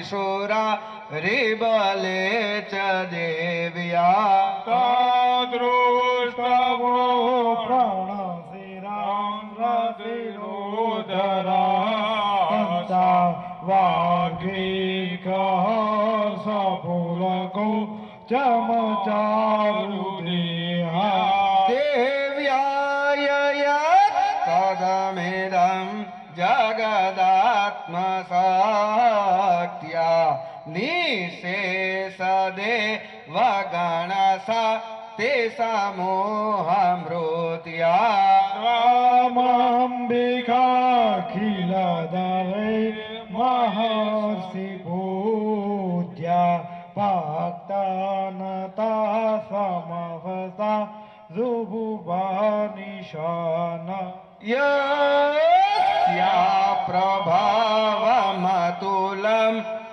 त्रिशूरा रिबले च देव्या। तादृष्टवो प्राणशिरां रसिरोदरा वाग्विकः सफुलको चमचारुदेहा। देव्याय यत् पदमिदं निशेषदे वगणस ते समोहमृत्या समोहमृदयाम्बिकाखिलवे महर्षि भूद्या भक्तानता नता समवता यस्या प्रभा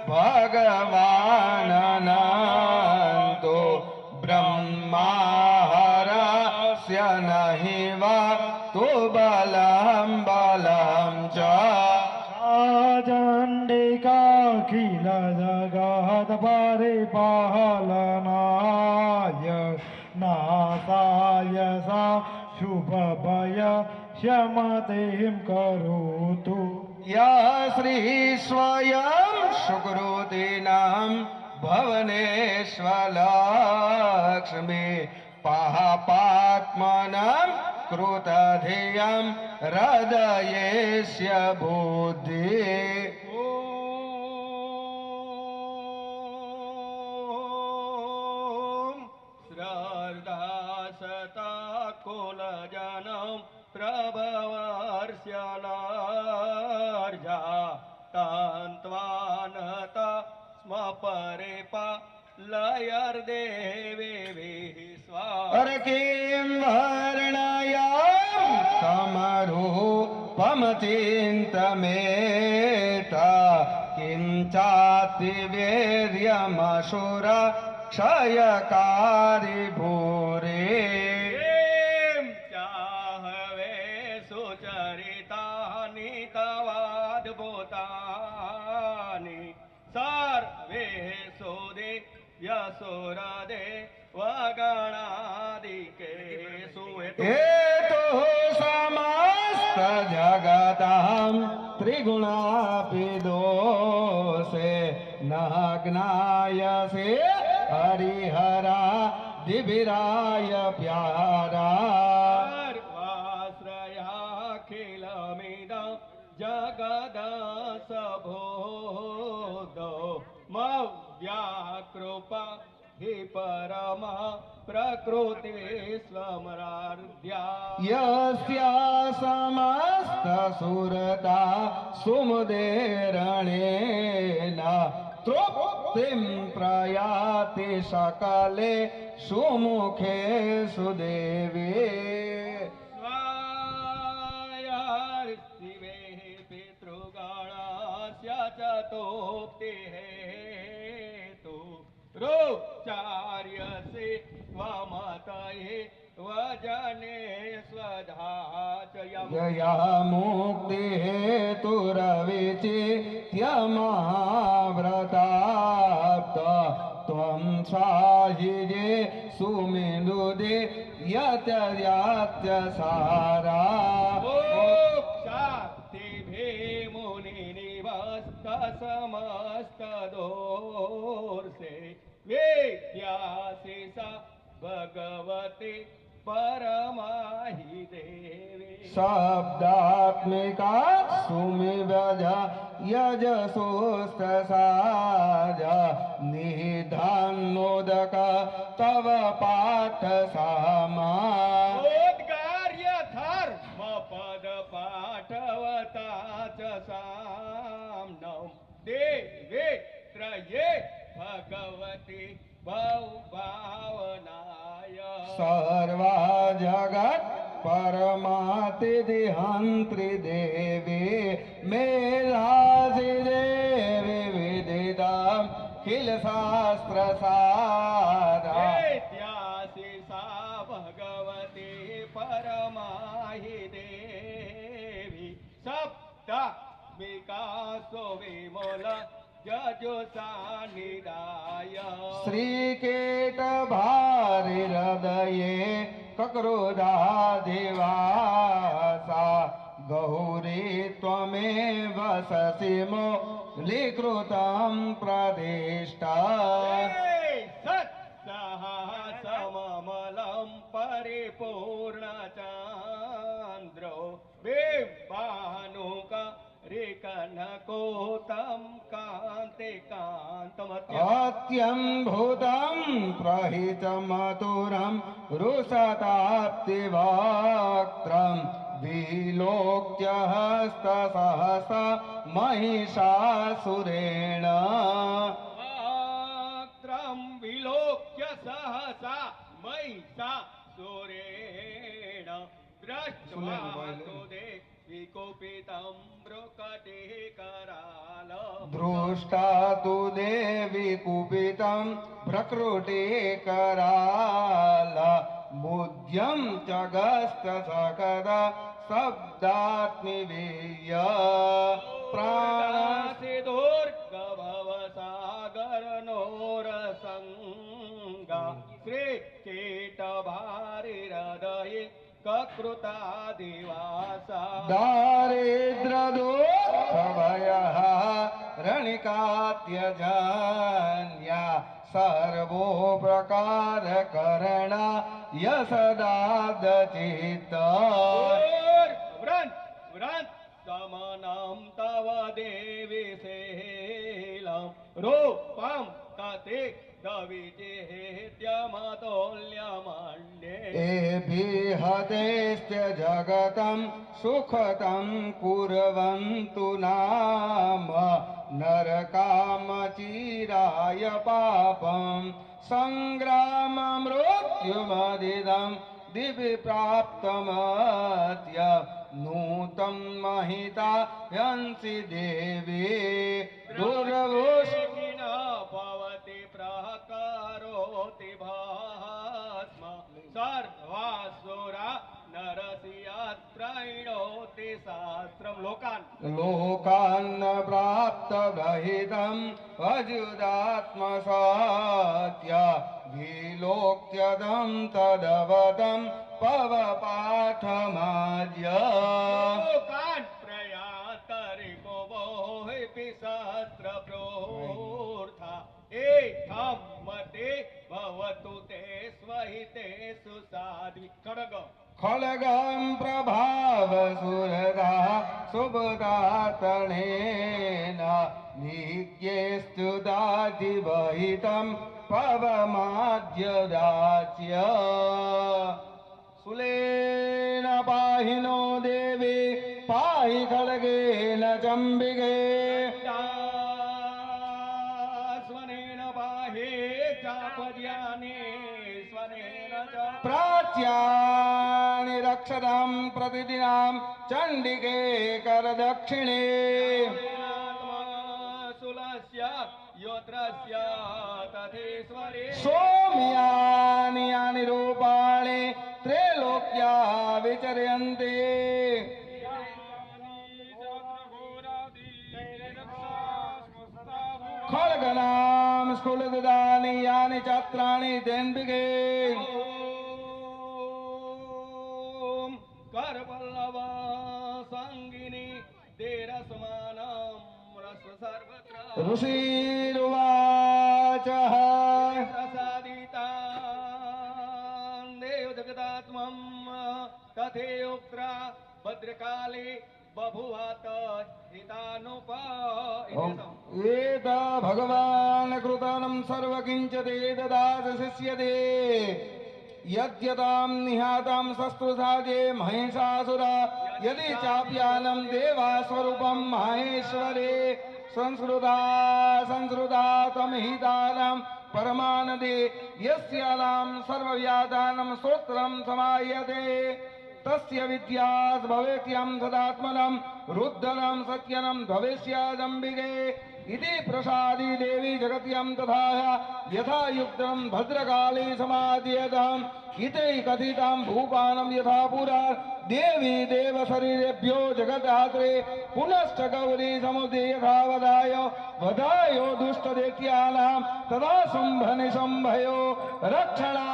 प्रभावमतुलं भगवाननन्तो ब्रह्माहरस्य नहि वा तु बलं बलं च। चण्डिकाखिल जगत् परिपालनाय नासाय सा शुभभय शमतिं करोतु। या भवने सुकृतीनां पहापात्म पापात्मनं कृतधियं हृदयेस्य बुद्धि। तान्त्वानता स्म परेपा लयर्देवीभिः स्वा अर किं वर्णयां समरूपमचिन्तमेता किं चातिवीर्यमसुर क्षयकारि भूरे तवाद्भुतानि सर्वे सुदे व्यसुरदे वगणादिके सुहेतु। हेतु समस्तजगतां त्रिगुणापि दोषे न ज्ञायसे हरिहरा दिविराय प्यारा। सर्वाश्रयाखिलमिदं जगदसबोधो मव्याकृपा हि परमा प्रकृति स्वमरार्ध्या यस्या समस्तसुरता सुमुदेरणेन तृप्तिं प्रयाति सकले सुमुखे सुदेवे क्तिः तुमतये त्व जने स्वधाच य मुक्ते तु रविचित्यमाव्रता त्वं साजिजे सुमिन्दुदे यच याचारा समस्तदोर्षे वेद्यासि सा भगवती परमाहि देवी। शब्दात्मिका सुमिवज यजसोस्तसाज निधान्नोदक तव पाठसामा धर्म पद पाठवता च साम्नौ देवे त्रये भगवती बहुभावनाय। सर्वा जगत् परमातिदिहन्त्रि देवी मेधासि देवी विदितां किल शास्त्रसारा इत्यासि सा भगवती परमाहि देवी सप्त विकासो विमल जजुषानिदाय श्रीकेटभारि हृदये कक्रोधादिवासा गौरी त्वमेव ससिमो लिकृतं प्रदिष्टा जनकोतं कान्ति कान्तमध्वात्यम्भुतं प्रहित मधुरं रुषताप्तिवाक्त्रम् विलोक्य हस्तसहसा महिषासुरेण। वाक्त्रं विलोक्य सहसा महिषासुरेण द्रष्ट्वा द्रच्छुरे विकुपितं भकटेकराल भृष्टा तु देवि कुपितं भटे कराल मुध्यं च गस्त सकदा शब्दात्मिवीय। प्राणासी दुर्ग भव दुर्गभवसागरनोरसङ्गा श्रीकीटभारिहृदये ककृतादिवासा दारिद्र्यदुःखभयः रणिकात्यजन्या। सर्वोपकारकरणा यसदादचित्त व्रन् व्रन् समनं तव देवि सेलं। रूपं दविजेद्यमतोल्यमण्डे एभिहतेश्च जगतं सुखतं कुर्वन्तु नाम नरकामचिराय पापं सङ्ग्राममृत्युमदिदं दिवि प्राप्तमत्य नूतं महिता हंसि देवी दुर्वुष् सर्वासुरा नरसियात्रैणोति सहस्रं लोकान्। लोकान्न प्राप्तरहितम् अजुदात्मसत्य विलोक्यदं तदवदं पवपाठमाज्य भवतु ते स्वहितेषु साध्वि खड्ग। खड्गं प्रभावसुरदा सुबुदातनेन नित्येस्तुदातिवहितं पवमाद्यदाच्य। सुलेन पाहि नो देवी पाहि खड्गेन चम्बिके प्राच्यानि रक्षतां प्रतिदिनां चण्डिके करदक्षिणे। सुलस्य योत्रस्य तथेश्वरे सौम्यानि यानि रूपाणि त्रैलोक्या विचर्यन्ते गात्राणि देण्डिगे करपल्लवा सङ्गिनी देरसमानं रस सर्वत्र ऋषिरुवाचः। प्रसादिता देवजगदात्मं तथेयोक्त्रा भद्रकाले एत भगवान् कृतानं सर्वकिञ्च ते ददास शिष्यते। यद्यतां निहातां शस्त्रुसादे महेशासुरा यदि चाप्यानं देवास्वरूपं माहेश्वरे संस्कृता संस्कृता त्वमहितानां परमानदे यस्यानां सर्वव्याधानं स्तोत्रं समायते तस्य विद्यास् भवेत्यं सदात्मनं रुद्धनं सत्यनं भविष्यादम्बिके इति प्रसादी देवी जगत्यं तथा यथा युक्तं भद्रकाले समाद्यताम् इति कथितां भूपानं यथा पुरा। देवी देव शरीरेभ्यो जगदात्रे। पुनश्च गौरी समुदे यथावदाय वदायो। दुष्टदैत्यानां तदा शुम्भनिशम्भयो रक्षणा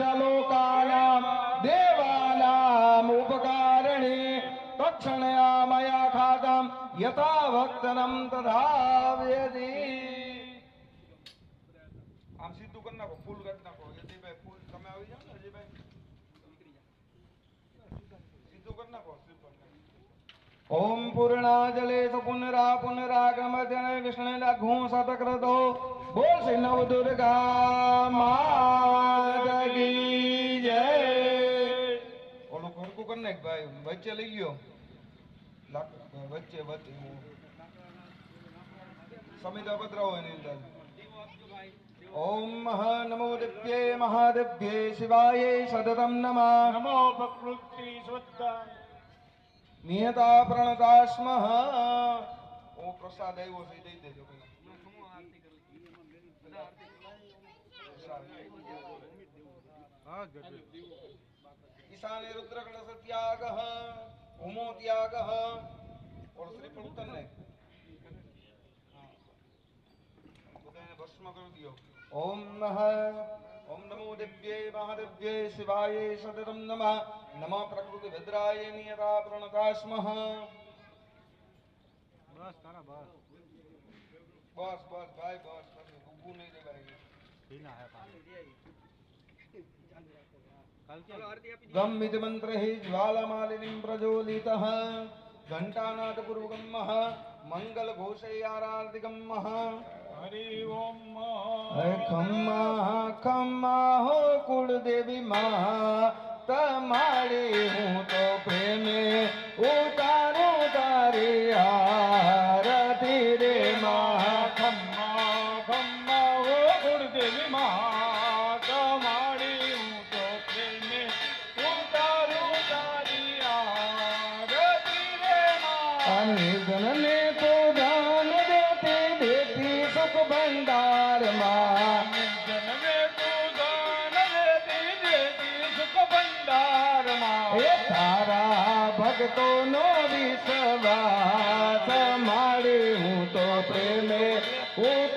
च लोकानां तत्क्षणया मया खातं यथा भक्तनं तथा व्यति આમ સીધું કરી નાખો ફૂલ કરી નાખો યતિભાઈ ફૂલ તમે આવી જાઓ ને અજયભાઈ સીધું કરી નાખો સીધું કરી નાખો. ઓમ પૂર્ણાજલે પુનરા પુનરાગમધ્યન વિષ્ણુ લઘુ શતક્રતો બોલ શ્રી નવ દુર્ગા માતા કી જય ઓલું ખરકું કરી નાખ ભાઈ વચ્ચે લઈ ગયો લાક- વચ્ચે વચ્ચે સમિતા પધરાવો એની અંદર ઓમ મહ નમો દિવ્યે મહાદિવ્યે શિવાય સતતમ નમઃ. નમો પ્રકૃતિ સ્વત્તા નિયતા પ્રણતા સ્મઃ. ઓ પ્રસાદ આવ્યો છે દઈ દેજો ઈશાને રુદ્રકણ ત્યાગ भूमो त्याग। और श्री प्रभुतन ने भस्म कर दियो ओम नमः। ओम नमो दिव्ये महादिव्ये शिवाय सततम नमः। नमः प्रकृति भद्राय नियता प्रणता स्मः। बस तारा बस। बस बस भाई बस। तो गुगू नहीं दे भाई पीना है पानी। गम मंत्र ही ज्वालामालिनी प्रज्वलित घंटानाद पूर्वगम मह मंगल मह हरि ओम खम्मा खम्मा हो कुल देवी महा तमारे हूँ तो प्रेमे उतार સુખ ભંડારમાં. જન્મે દેતી સુખ ભંડારમાં. એ તારા ભક્તોનો વિશ્વાસ. મારી હું તો પ્રેમે ઉતારો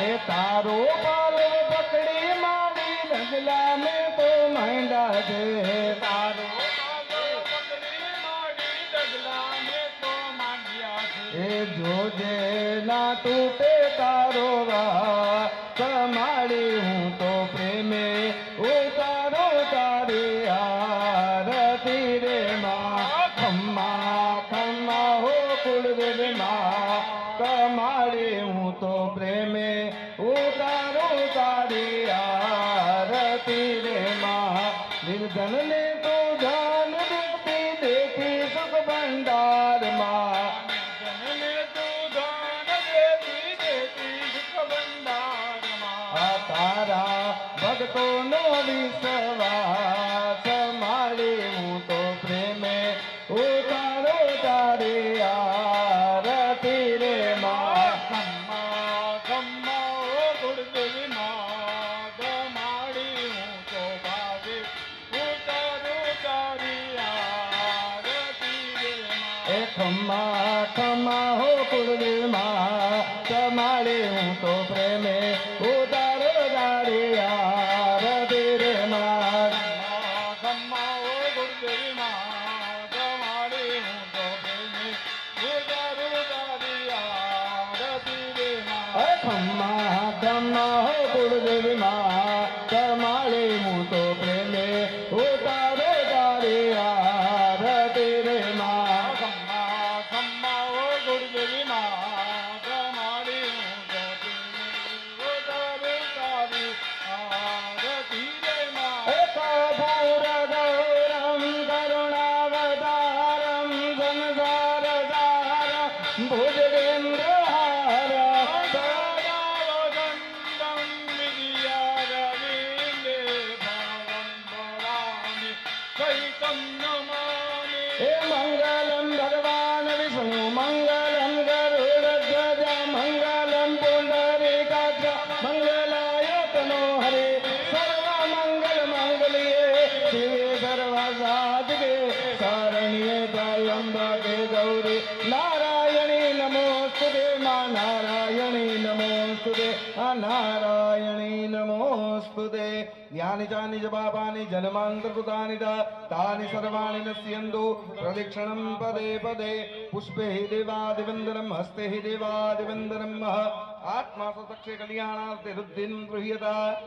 એ તારો પાલો પકડી મારી ડગલા મેં તો માંડા છે તારો પાગલ પકડી મારી ડગલા મેં તો માંગ્યા છે એ જોજે ના તૂટે તારો વા તમારી હું તો પ્રેમે ઉતારો તારી આરતી રે માં ખમ્મા ખમ્મા હો કુળદેવ માં તમારી હું તો પ્રેમે దళలే Sarvasadge, Saraniya Dalamba ke Gauri Nara. Narayani नमोस्तुते यानि चानि च पापानि जन्मान्तर्कृतानि च, तानि सर्वाणि नश्यन्तु। प्रदक्षिणं पदे पदे। पुष्पे हि देवादिवन्दनं, हस्ते हि देवादिवन्दनं। आत्मा सतक्षे कल्याणार्थे रुद्धिं गृह्यता।